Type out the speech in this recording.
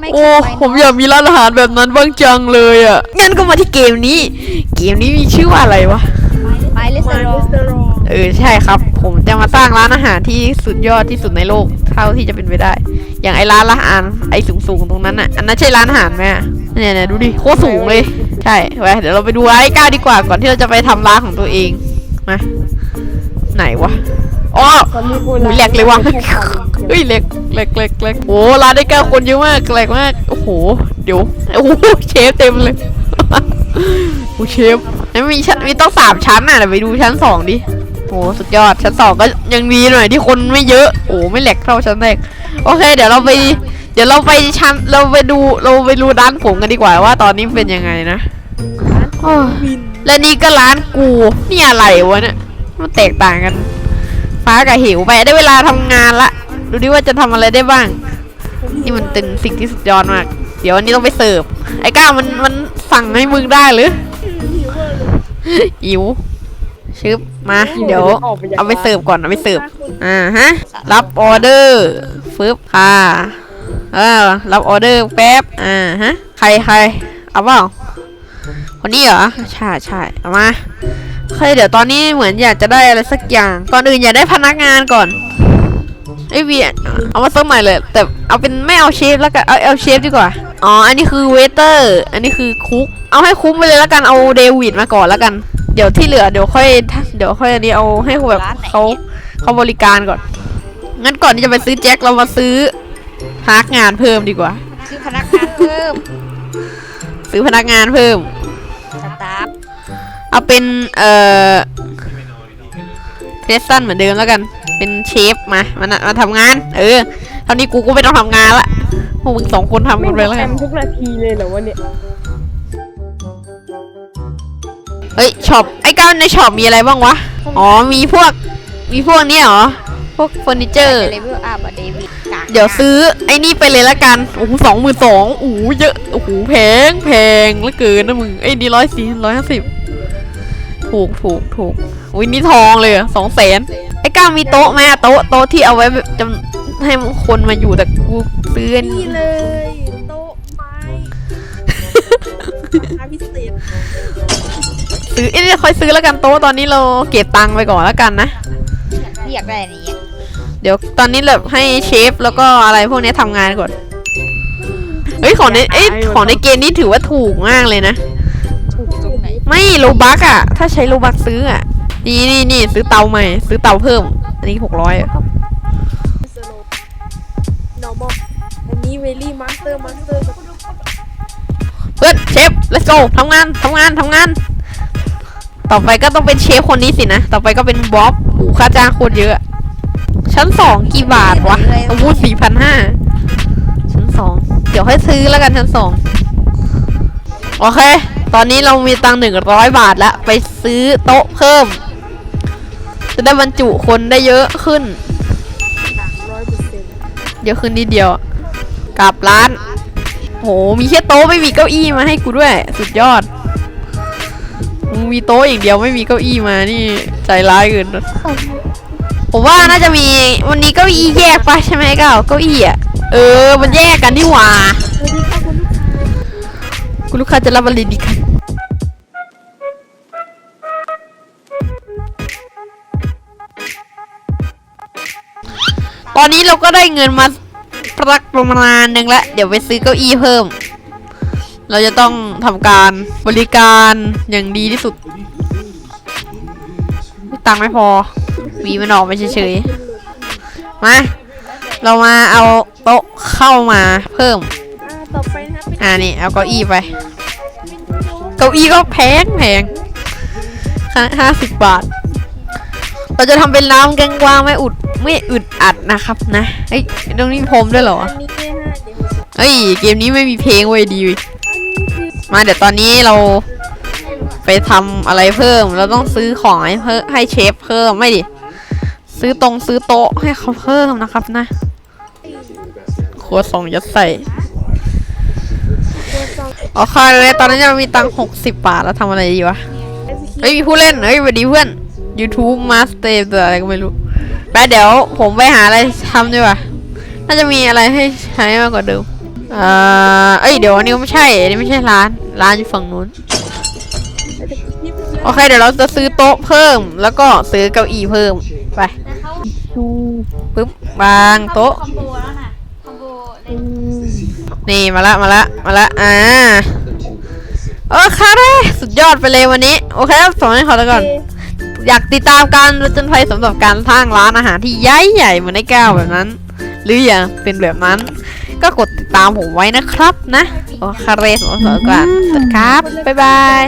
ไม่โอ้เข้าไปผมอยากมีร้านอาหารแบบนั้นบ้างจังเลยอะ งั้นก็มาที่เกมนี้ เกมนี้มีชื่อว่าอะไรวะไปเลยสมาโลเลสเตอรอลเออใช่ครับ ผมจะมาสร้างร้านอาหารที่สุดยอดที่สุดในโลกเท่าที่จะเป็นไปได้ อย่างไอ้ร้านอาหารไอ้สูงสูงๆตรงนั้นอะ อันนั้นใช่ร้านอาหารไหมอะเนี่ยเนี่ยดูดิโคตรสูงเลย ใช่ไปเดี๋ยวเราไปดูไอ้ก้าวดีกว่าก่อนที่เราจะไปทำร้านของตัวเอง มา ไหนวะ อ๋อตอนนี้กูหูแหลกเลยวะเฮ้ยเล็กเล็กเล็กเล็กโอ้ร้านได้เก้าคนเยอะมากแหลกมากโอ้โหเดี๋ยวโอ้โหเชฟเต็มเลยโอ้เชฟแล้วมีชั้นมีต้องสามชั้นอะเดี๋ยวไปดูชั้นสองดิโอ้สุดยอดชั้นสองก็ยังดีหน่อยที่คนไม่เยอะโอ้ไม่แหลกเท่าชั้นแรกโอเค เดี๋ยวเราไปเดี๋ยวเราไปชั้นเราไปดูเราไปดูร้านผมกันดีกว่าว่าตอนนี้เป็นยังไงนะโอ้และนี่ก็ร้านกูนี่อะไรวะเนี่ยมันแตกต่างกัน ฟ้ากับหิวไปได้เวลาทำงานละ ดูดิว่าจะทำอะไรได้บ้าง นี่มันเป็นสิ่งที่สุดยอดมาก เดี๋ยววันนี้ต้องไปเสิร์ฟ ไอ้ก้าวมันมันสั่งให้มึงได้หรือ หิวชึบมา เดี๋ยวเอาไปเสิร์ฟก่อนเอาไปเสิร์ฟ อ่าฮะ รับออเดอร์ฟึบค่ะเออรับออเดอร์แป๊บ อ่าฮะ ใครใครเอาเปล่าคนนี้เหรอ ใช่ใช่เอามา เคยเดี๋ยวตอนนี้เหมือนอยากจะได้อะไรสักอย่าง ก่อนอื่นอยากได้พนักงานก่อนไอ้ยเวียเอามาสักใหม่เลย แต่เอาเป็นไม่เอาเชฟแล้วกันเอาเอาเชฟดีกว่าอ๋ออันนี้คือเวเตอร์ อันนี้คือคุก เอาให้คุ้มไปเลยแล้วกันเอาเดวิดมาก่อนแล้วกัน เดี๋ยวที่เหลือเดี๋ยวค่อย เดี๋ยวค่อยอันนี้เอาให้แบบเขาเขาบริการก่อน งั้นก่อนที่จะไปซื้อแจ็คเรามาซื้อพนักงานเพิ่มดีกว่าคือพนักงานเพิ่ม ซื้อพนักงานเพิ่มสตาฟ เอาเป็น เอ่อเพรสตันเหมือนเดิมแล้วกัน เป็นเชฟมามานะมาทำงาน เออเท่านี้กูก็ไม่ต้องทำงานละพวกมึงสองคนทำไม่กันไปแล้วแอกันมทุกนาทีเลยเหรอวะเนี่ยเฮ้ยช็อปไอ้ก้าวในช็อปมีอะไรบ้างวะ อ๋อมีพวก มีพวกเนี้ยเหรอ พวกเฟอร์นิเจอร์ เลเวลอัพอะเดวิดกากเดี๋ยวซื้อไอ้นี่ไปเลยละกัน โอ้โหสองหมื่นสองโอ้โหเยอะ โอ้โหแพงแพงเหลือเกินนะมึงไอ้นี่ร้อยสี่ร้อยห้าสิบ ถูกถูกถูกอุ้ยนี่ทองเลยสองแสนไอ้ก้าวมีโต๊ะไหมอะโต๊ะโต๊ะที่เอาไว้แบบจำให้คนมาอยู่แต่กูซื้ออันนี่เลยโต๊ะไม้ราคาพิเศษซื้อเอ้ยค่อยซื้อแล้วกันโต๊ะตอนนี้เราเก็บตังค์ไปก่อนแล้วกันนะที่อยากได้อันนี้อะเดี๋ยวตอนนี้แบบให้เชฟแล้วก็อะไรพวกนี้ทำงานก่อนเฮ้ยของในเอ้ยของในเกมนี้ถือว่าถูกมากเลยนะถูกตรง ไหนไม่โลบักอะถ้าใช้โลบักซื้ออะนี่นี่นี่ซื้อเตาใหม่ ซื้อเตาเพิ่ม อันนี้หกร้อยสโล normal อันนี้เวลี่มาสเตอร์มาสเตอร์เพื่อนเชฟ let's go ทำงานทำงานทำงาน ต่อไปก็ต้องเป็นเชฟคนนี้สินะ ต่อไปก็เป็นบ๊อบหูค่าจ้างโคตรเยอะ ชั้นสองกี่บาทวะอาวุธสี่พันห้าชั้นสองเดี๋ยวให้ซื้อแล้วกันชั้นสองโอเค ตอนนี้เรามีตังค์หนึ่งร้อยบาทแล้วไปซื้อโต๊ะเพิ่ม จะได้บรรจุคนได้เยอะขึ้น เยอะขึ้นนิดเดียวกลับร้าน โห มีแค่โต๊ะไม่มีเก้าอี้มาให้กูด้วย สุดยอดมึงมีโต๊ะอย่างเดียวไม่มีเก้าอี้มานี่ใจร้ายเกินผมว่าน่าจะมีวันนี้เก้าอี้แยกปะใช่ไหมเก้าเก้าอี้อะเออ มันแยกกันนี่หว่า ลูกค้าคุณลูกค้าจะรับอะไรดีคะตอนนี้เราก็ได้เงินมาสักประมาณหนึ่งแล้ว เดี๋ยวไปซื้อเก้าอี้เพิ่ม เราจะต้องทำการบริการอย่างดีที่สุด ตังค์ไม่พอหวีมันออกไปเฉยๆ มา เรามาเอาโต๊ะเข้ามาเพิ่ม อ่าต่อไปนะครับเป็นอ่านี่ เอาเก้าอี้ไป เก้าอี้ก็แพงแพงห้าสิบบาท เราจะทำเป็นร้านแกงกวางไม่อุดไม่อึดอัดนะครับนะเฮ้ยตรงนี้พรมด้วยเหรอเฮ้ยเกมนี้ไม่มีเพลงเว้ยดีมาเดี๋ยวตอนนี้เราไปทำอะไรเพิ่ม เราต้องซื้อของให้เพิ่มให้เชฟเพิ่มไม่ดิ ซื้อตรงซื้อโต๊ะให้เขาเพิ่มนะครับนะครัวสองยัดใส่ องโอเคเลยตอนนั้นจะมีตังหกสิบบาทแล้วทำอะไรดีวะเฮ้ยมีผู้เล่นเฮ้ยสวัสดีเพื่อน YouTube Master อะไรก็ไม่รู้ไปเดี๋ยวผมไปหาอะไรทำดีกว่าน่าจะมีอะไรให้ใช้มากกว่าเดิมเอ่อเอ้ยเดี๋ยวอันนี้ไม่ใช่อันนี้ไม่ใช่ร้าน ร้านอยู่ฝั่งนู้นแต่ตะกี้พี่เพื่อนโอเคเดี๋ยวเราจะซื้อโต๊ะเพิ่ม แล้วก็ซื้อเก้าอี้เพิ่มไปแต่เขาปึ๊บวางโต๊ะคอมโบแล้วนะคอมโบเลย นี่มาละมาละมาละอ่าโอเคเลยสุดยอดไปเลยวันนี้ โอเคครับสอนให้ขอแล้วก่อน อยากติดตามการรจนภัยสำหรับการสร้างร้านอาหารที่ใหญ่ใหญ่เหมือนในแก้วแบบนั้น หรืออย่าเป็นแบบนั้น ก็กดติดตามผมไว้นะครับนะ โอเคเลยสำหรับสอนก่อนสวัสดีครับ บ๊ายบาย